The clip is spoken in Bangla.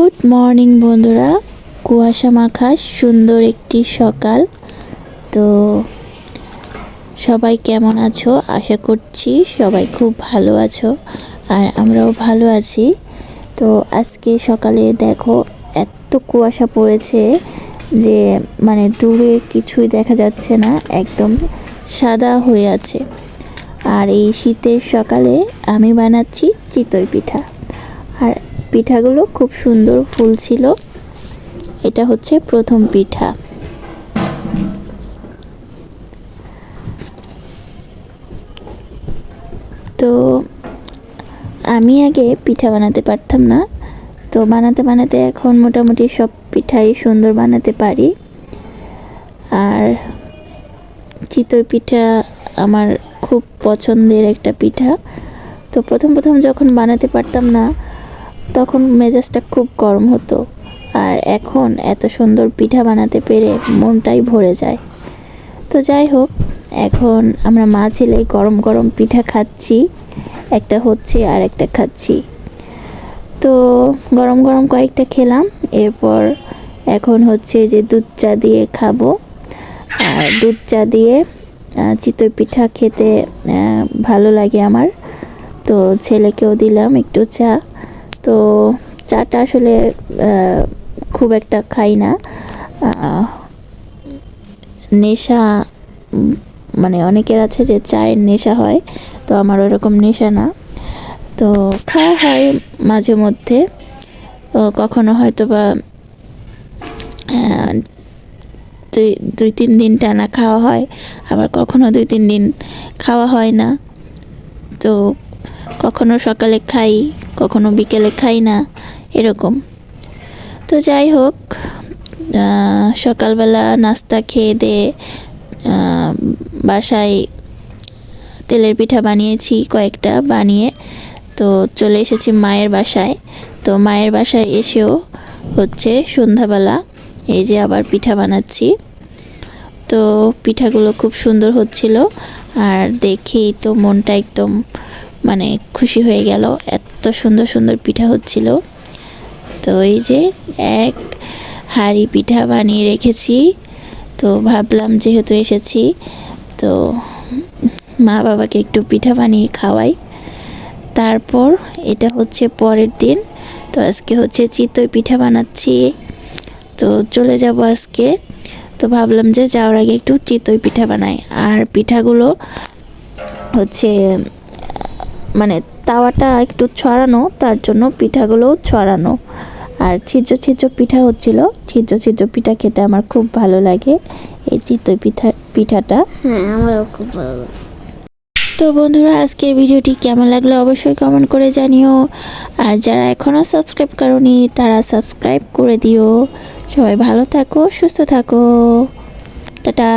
গুড মর্নিং বন্ধুরা। কুয়াশা মাখা, সুন্দর একটি সকাল। তো সবাই কেমন আছো? আশা করছি সবাই খুব ভালো আছো আর আমরাও ভালো আছি। তো আজকে সকালে দেখো, এত কুয়াশা পড়েছে যে মানে দূরে কিছুই দেখা যাচ্ছে না, একদম সাদা হয়ে আছে। আর এই শীতের সকালে আমি বানাচ্ছি চিতই পিঠা। আর পিঠাগুলো খুব সুন্দর ফুল ছিল। এটা হচ্ছে প্রথম পিঠা। তো আমি আগে পিঠা বানাতে পারতাম না। তো বানাতে বানাতে এখন মোটামুটি সব পিঠাই সুন্দর বানাতে পারি। আর চিতই পিঠা আমার খুব পছন্দের একটা পিঠা। তো প্রথম প্রথম যখন বানাতে পারতাম না তখন মেজাজটা খুব গরম হতো। আর এখন এত সুন্দর পিঠা বানাতে পেরে মনটাই ভরে যায়। তো যাই হোক, এখন আমরা মা ছেলে গরম গরম পিঠা খাচ্ছি। একটা হচ্ছে আর একটা খাচ্ছি। তো গরম গরম কয়েকটা খেলাম, এরপর এখন হচ্ছে যে দুধ চা দিয়ে খাব। আর দুধ চা দিয়ে চিতই পিঠা খেতে ভালো লাগে আমার। তো ছেলেকেও দিলাম একটু চা। তো চাটা আসলে খুব একটা খাই না। নেশা মানে অনেকের আছে যে চায়ের নেশা হয়, তো আমার ওরকম নেশা না। তো খাওয়া হয় মাঝে মধ্যে। কখনো হয়তো বা দুই দুই, তিন দিন টানা খাওয়া হয়, আবার কখনো দুই, তিন দিন খাওয়া হয় না। তো কখনো সকালে খাই, কখনো বিকেলে খাই না, এরকম। তো যাই হোক সকালবেলা নাস্তা খেয়ে দিয়ে বাসায় তেলের পিঠা বানিয়েছি কয়েকটা বানিয়ে। তো চলে এসেছি মায়ের বাসায়। তো মায়ের বাসায় এসেও হচ্ছে সন্ধ্যাবেলা এই যে আবার পিঠা বানাচ্ছি। তো পিঠাগুলো খুব সুন্দর হচ্ছিল, আর দেখেই তো মনটা একদম মানে খুশি হয়ে গেল। এত সুন্দর সুন্দর পিঠা হচ্ছিল। তো এই যে এক হাঁড়ি পিঠা বানিয়ে রেখেছি। তো ভাবলাম যেহেতু এসেছি, তো মা বাবাকে একটু পিঠা বানিয়ে খাওয়াই। তারপর এটা হচ্ছে পরের দিন। তো আজকে হচ্ছে চিতই পিঠা বানাচ্ছি। তো চলে যাব আজকে। তো ভাবলাম যে যাওয়ার আগে একটু চিতই পিঠা বানাই। আর পিঠাগুলো হচ্ছে মানে তাওয়াটা একটু ছড়ানো তার জন্য পিঠাগুলো ছড়ানো। আর ছিদ্র ছিদ্র পিঠা হচ্ছিল। ছিদ্র ছিদ্র পিঠা খেতে আমার খুব ভালো লাগে এই চিতই পিঠা পিঠাটা। হ্যাঁ আমারও খুব ভালো তো বন্ধুরা আজকের ভিডিওটি কেমন লাগল অবশ্যই কমেন্ট করে জানিও। আর যারা এখনও সাবস্ক্রাইব করনি তারা সাবস্ক্রাইব করে দিও। সবাই ভালো থাকো সুস্থ থাকো। টাটা।